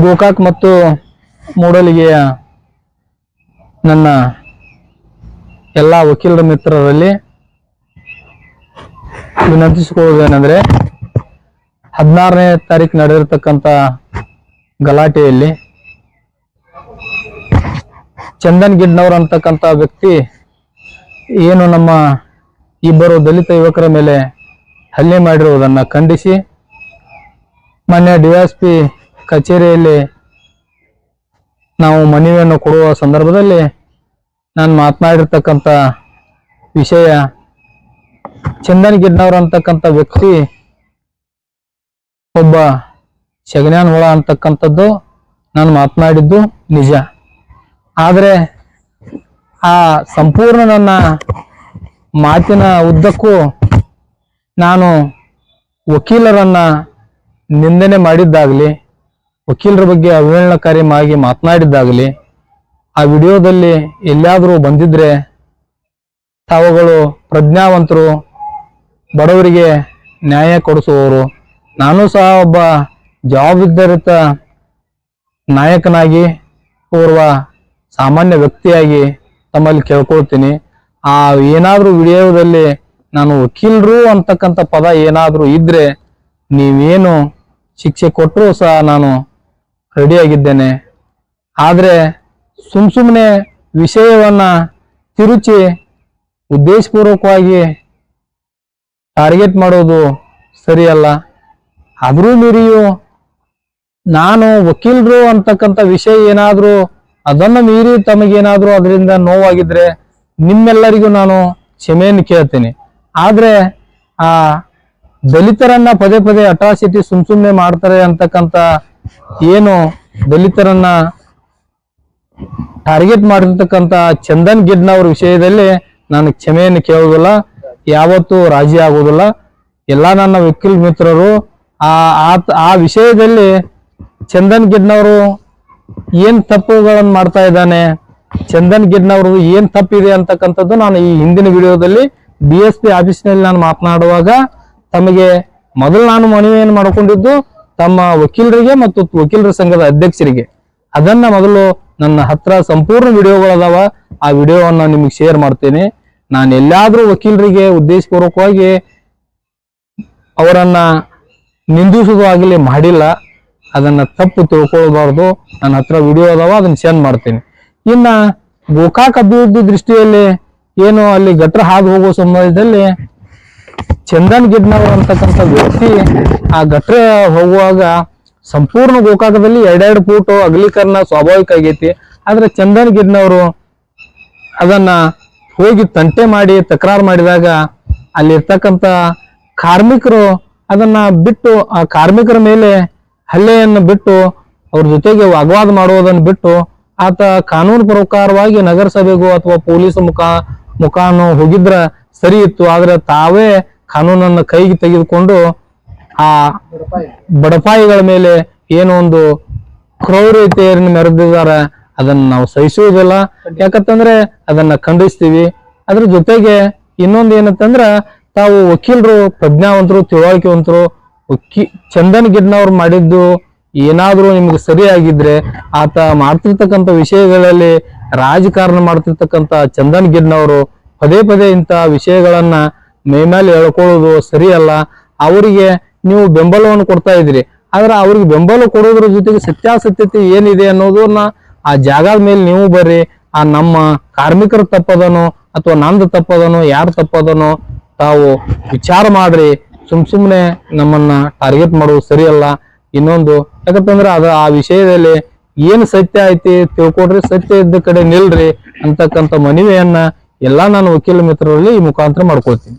ಗೋಕಾಕ್ ಮತ್ತು ಮೂಡಲಿಗೆಯ ನನ್ನ ಎಲ್ಲ ವಕೀಲರ ಮಿತ್ರರಲ್ಲಿ ವಿನಂತಿಸಿಕೊಳ್ಳುವುದೇನೆಂದರೆ ಹದಿನಾರನೇ ತಾರೀಕು ನಡೆದಿರ್ತಕ್ಕಂಥ ಗಲಾಟೆಯಲ್ಲಿ ಚಂದನ್ ಗಿಡ್ನವ್ರ ಅಂತಕ್ಕಂಥ ವ್ಯಕ್ತಿ ಏನು ನಮ್ಮ ಇಬ್ಬರು ದಲಿತ ಯುವಕರ ಮೇಲೆ ಹಲ್ಲೆ ಮಾಡಿರುವುದನ್ನು ಖಂಡಿಸಿ ಮಾನ್ಯ ಡಿವೈಎಸ್ಪಿ ಕಚೇರಿಯಲ್ಲಿ ನಾವು ಮನವಿಯನ್ನು ಕೊಡುವ ಸಂದರ್ಭದಲ್ಲಿ ನಾನು ಮಾತನಾಡಿರ್ತಕ್ಕಂಥ ವಿಷಯ, ಚಂದನ್ ಗಿಡ್ನವ್ರ ಅಂತಕ್ಕಂಥ ವ್ಯಕ್ತಿ, ಒಬ್ಬ ಶಗನ್ಯಾನ್ ಹುಳ ಅಂತಕ್ಕಂಥದ್ದು ನಾನು ಮಾತನಾಡಿದ್ದು ನಿಜ. ಆದರೆ ಆ ಸಂಪೂರ್ಣ ನನ್ನ ಮಾತಿನ ಉದ್ದಕ್ಕೂ ನಾನು ವಕೀಲರನ್ನ ನಿಂದನೆ ಮಾಡಿದ್ದಾಗಲಿ ವಕೀಲರ ಬಗ್ಗೆ ಅವಹೇಳನಕಾರಿಯಾಗಿ ಮಾತನಾಡಿದ್ದಾಗಲಿ, ಆ ವಿಡಿಯೋದಲ್ಲಿ ಎಲ್ಲಿಯಾದರೂ ಬಂದಿದ್ರೆ ತಾವುಗಳು ಪ್ರಜ್ಞಾವಂತರು, ಬಡವರಿಗೆ ನ್ಯಾಯ ಕೊಡಿಸುವವರು. ನಾನು ಸಹ ಒಬ್ಬ ಜವಾಬ್ದಾರಿತ ನಾಯಕನಾಗಿ ಓರ್ವ ಸಾಮಾನ್ಯ ವ್ಯಕ್ತಿಯಾಗಿ ತಮ್ಮಲ್ಲಿ ಕೇಳ್ಕೊಳ್ತೀನಿ. ಆ ಏನಾದರೂ ವಿಡಿಯೋದಲ್ಲಿ ನಾನು ವಕೀಲರು ಅಂತಕ್ಕಂಥ ಪದ ಏನಾದರೂ ಇದ್ದರೆ ನೀವೇನು ಶಿಕ್ಷೆ ಕೊಟ್ಟರೂ ಸಹ ನಾನು ರೆಡಿಯಾಗಿದ್ದೇನೆ ಆದರೆ ಸುಮ್ ಸುಮ್ಮನೆ ವಿಷಯವನ್ನು ತಿರುಚಿ ಉದ್ದೇಶಪೂರ್ವಕವಾಗಿ ಟಾರ್ಗೆಟ್ ಮಾಡೋದು ಸರಿಯಲ್ಲ. ಆದರೂ ಮೀರಿಯೂ ನಾನು ವಕೀಲರು ಅಂತಕ್ಕಂಥ ವಿಷಯ ಏನಾದರೂ, ಅದನ್ನು ಮೀರಿ ತಮಗೇನಾದರೂ ಅದರಿಂದ ನೋವಾಗಿದ್ರೆ ನಿಮ್ಮೆಲ್ಲರಿಗೂ ನಾನು ಕ್ಷಮೆಯನ್ನು ಕೇಳ್ತೀನಿ. ಆದರೆ ಆ ದಲಿತರನ್ನ ಪದೇ ಪದೇ ಅಟ್ರಾಸಿಟಿ ಸುಮ್ ಸುಮ್ಮನೆ ಮಾಡ್ತಾರೆ ಅಂತಕ್ಕಂಥ ಏನು ದಲಿತರನ್ನ ಟಾರ್ಗೆಟ್ ಮಾಡಿರ್ತಕ್ಕಂಥ ಚಂದನ್ ಗಿಡ್ನವ್ರ ವಿಷಯದಲ್ಲಿ ನಾನು ಕ್ಷಮೆಯನ್ನು ಕೇಳುವುದಿಲ್ಲ. ಯಾವತ್ತೂ ರಾಜಿ ಆಗುವುದಿಲ್ಲ. ಎಲ್ಲ ನನ್ನ ವಕೀಲ್ ಮಿತ್ರರು ಆ ಆ ವಿಷಯದಲ್ಲಿ ಚಂದನ್ ಗಿಡ್ನವರು ಏನ್ ತಪ್ಪುಗಳನ್ನು ಮಾಡ್ತಾ ಇದ್ದಾನೆ, ಚಂದನ್ ಗಿಡ್ನವರು ಏನ್ ತಪ್ಪಿದೆ ಅಂತಕ್ಕಂಥದ್ದು ನಾನು ಈ ಹಿಂದಿನ ವಿಡಿಯೋದಲ್ಲಿ ಬಿ ಎಸ್ ಪಿ ಆಫೀಸ್ನಲ್ಲಿ ನಾನು ಮಾತನಾಡುವಾಗ ತಮಗೆ ಮೊದಲು ನಾನು ಮನವಿಯನ್ನು ಮಾಡಿಕೊಂಡಿದ್ದು ತಮ್ಮ ವಕೀಲರಿಗೆ ಮತ್ತು ವಕೀಲರ ಸಂಘದ ಅಧ್ಯಕ್ಷರಿಗೆ. ಅದನ್ನ ಮೊದಲು ನನ್ನ ಹತ್ರ ಸಂಪೂರ್ಣ ವಿಡಿಯೋಗಳದಾವ ಆ ವಿಡಿಯೋವನ್ನ ನಿಮಗೆ ಶೇರ್ ಮಾಡ್ತೇನೆ. ನಾನು ಎಲ್ಲಾದ್ರೂ ವಕೀಲರಿಗೆ ಉದ್ದೇಶಪೂರ್ವಕವಾಗಿ ಅವರನ್ನ ನಿಂದಿಸೋದು ಆಗಲಿ ಮಾಡಿಲ್ಲ. ಅದನ್ನ ತಪ್ಪು ತಿಳ್ಕೊಳ್ಬಾರ್ದು. ನನ್ನ ಹತ್ರ ವಿಡಿಯೋ ಅದಾವ, ಅದನ್ನ ಶೇರ್ ಮಾಡ್ತೇನೆ. ಇನ್ನ ಗೋಕಾಕ್ ಅಭಿವೃದ್ಧಿ ದೃಷ್ಟಿಯಲ್ಲಿ ಏನು ಅಲ್ಲಿ ಗಟ್ರ ಹಾದು ಹೋಗುವ ಸಮಯದಲ್ಲಿ ಚಂದನ್ ಗಿಡ್ನವರ್ ಅಂತಕ್ಕಂಥ ವ್ಯಕ್ತಿ ಆ ಗಟ್ರ ಹೋಗುವಾಗ ಸಂಪೂರ್ಣ ಗೋಕಾಕದಲ್ಲಿ ಎರಡೆರಡು ಫೂಟ್ ಅಗಲೀಕರಣ ಸ್ವಾಭಾವಿಕ ಆಗೈತಿ. ಆದ್ರೆ ಚಂದನ್ ಗಿಡ್ನವರು ಅದನ್ನ ಹೋಗಿ ತಂಟೆ ಮಾಡಿ, ತಕರಾರು ಮಾಡಿದಾಗ ಅಲ್ಲಿರ್ತಕ್ಕಂಥ ಕಾರ್ಮಿಕರು ಅದನ್ನ ಬಿಟ್ಟು, ಆ ಕಾರ್ಮಿಕರ ಮೇಲೆ ಹಲ್ಲೆಯನ್ನು ಬಿಟ್ಟು, ಅವ್ರ ಜೊತೆಗೆ ವಾಗ್ವಾದ ಮಾಡುವುದನ್ನು ಬಿಟ್ಟು ಆತ ಕಾನೂನು ಪ್ರಕಾರವಾಗಿ ನಗರಸಭೆಗೂ ಅಥವಾ ಪೊಲೀಸ್ ಮುಖ ಮುಖಾನು ಹೋಗಿದ್ರ ಸರಿ ಇತ್ತು. ಆದ್ರೆ ತಾವೇ ಕಾನೂನನ್ನು ಕೈಗೆ ತೆಗೆದುಕೊಂಡು ಆ ಬಡಪಾಯಿಗಳ ಮೇಲೆ ಏನೋ ಒಂದು ಕ್ರೌರ್ಯತೆಯನ್ನು ಮೆರೆದಿದ್ದಾರೆ, ಅದನ್ನ ನಾವು ಸಹಿಸುವುದಿಲ್ಲ. ಯಾಕಂತಂದ್ರೆ ಅದನ್ನ ಖಂಡಿಸ್ತೀವಿ. ಅದ್ರ ಜೊತೆಗೆ ಇನ್ನೊಂದು ಏನಂತಂದ್ರ, ತಾವು ವಕೀಲರು, ಪ್ರಜ್ಞಾವಂತರು, ತಿಳುವಳಿಕೆವಂತರು, ವಕೀ ಚಂದನ್ ಗಿಡ್ನವ್ರು ಮಾಡಿದ್ದು ಏನಾದರೂ ನಿಮ್ಗೆ ಸರಿಯಾಗಿದ್ರೆ ಆತ ಮಾಡ್ತಿರ್ತಕ್ಕಂಥ ವಿಷಯಗಳಲ್ಲಿ ರಾಜಕಾರಣ ಮಾಡ್ತಿರ್ತಕ್ಕಂಥ ಚಂದನ್ ಗಿಡ್ನವರು ಪದೇ ಪದೇ ಇಂಥ ವಿಷಯಗಳನ್ನ ಮೇಮೇಲೆ ಹೇಳ್ಕೊಳ್ಳೋದು ಸರಿಯಲ್ಲ, ಅವರಿಗೆ ನೀವು ಬೆಂಬಲವನ್ನು ಕೊಡ್ತಾ ಇದ್ರಿ ಆದ್ರೆ ಅವ್ರಿಗೆ ಬೆಂಬಲ ಕೊಡೋದ್ರ ಜೊತೆಗೆ ಸತ್ಯಾಸತ್ಯತೆ ಏನಿದೆ ಅನ್ನೋದನ್ನ ಆ ಜಾಗದ ಮೇಲೆ ನೀವು ಬರ್ರಿ. ಆ ನಮ್ಮ ಕಾರ್ಮಿಕರ ತಪ್ಪದನೋ ಅಥವಾ ನಂದು ತಪ್ಪದನೋ, ಯಾರು ತಪ್ಪದನೋ ತಾವು ವಿಚಾರ ಮಾಡ್ರಿ. ಸುಮ್ ಸುಮ್ಮನೆ ನಮ್ಮನ್ನ ಟಾರ್ಗೆಟ್ ಮಾಡೋದು ಸರಿಯಲ್ಲ. ಇನ್ನೊಂದು, ಯಾಕಂತಂದ್ರೆ ಅದು ಆ ವಿಷಯದಲ್ಲಿ ಏನು ಸತ್ಯ ಐತಿ ತಿಳ್ಕೊಡ್ರಿ, ಸತ್ಯ ಇದ್ದ ಕಡೆ ನಿಲ್ರಿ ಅಂತಕ್ಕಂಥ ಮನವಿಯನ್ನ ಎಲ್ಲಾ ನಾನು ವಕೀಲ ಮಿತ್ರರಲ್ಲಿ ಈ ಮುಖಾಂತರ ಮಾಡ್ಕೊಳ್ತೀನಿ.